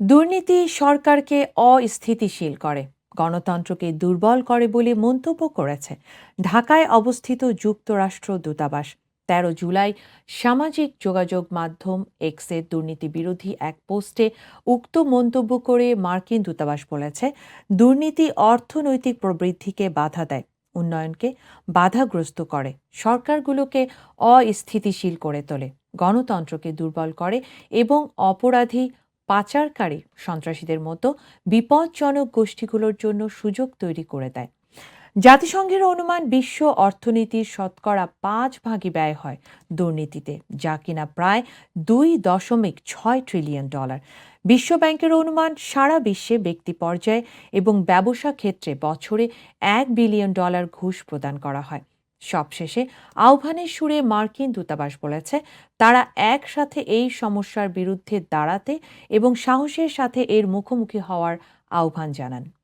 দুর্নীতি সরকারকে অস্থিতিশীল করে, গণতন্ত্রকে দুর্বল করে বলে মন্তব্য করেছে ঢাকায় অবস্থিত যুক্তরাষ্ট্র দূতাবাস। তেরো জুলাই সামাজিক যোগাযোগ মাধ্যম এক্সের দুর্নীতি বিরোধী এক পোস্টে উক্ত মন্তব্য করে মার্কিন দূতাবাস বলেছে, দুর্নীতি অর্থনৈতিক প্রবৃদ্ধিকে বাধা দেয়, উন্নয়নকে বাধাগ্রস্ত করে, সরকারগুলোকে অস্থিতিশীল করে তোলে, গণতন্ত্রকে দুর্বল করে এবং অপরাধী পাচারকারী সন্ত্রাসীদের মতো বিপজ্জনক গোষ্ঠীগুলোর জন্য সুযোগ তৈরি করে দেয়। জাতিসংঘের অনুমান বিশ্ব অর্থনীতির শতকরা পাঁচ ভাগই ব্যয় হয় দুর্নীতিতে, যা কিনা প্রায় দুই দশমিক ছয় ট্রিলিয়ন ডলার বিশ্বব্যাংকের অনুমান সারা বিশ্বে ব্যক্তি পর্যায়ে এবং ব্যবসা ক্ষেত্রে বছরে এক বিলিয়ন ডলার ঘুষ প্রদান করা হয়। সবশেষে আহ্বানের সুরে মার্কিন দূতাবাস বলেছে, তারা একসাথে এই সমস্যার বিরুদ্ধে দাঁড়াতে এবং সাহসের সাথে এর মুখোমুখি হওয়ার আহ্বান জানান।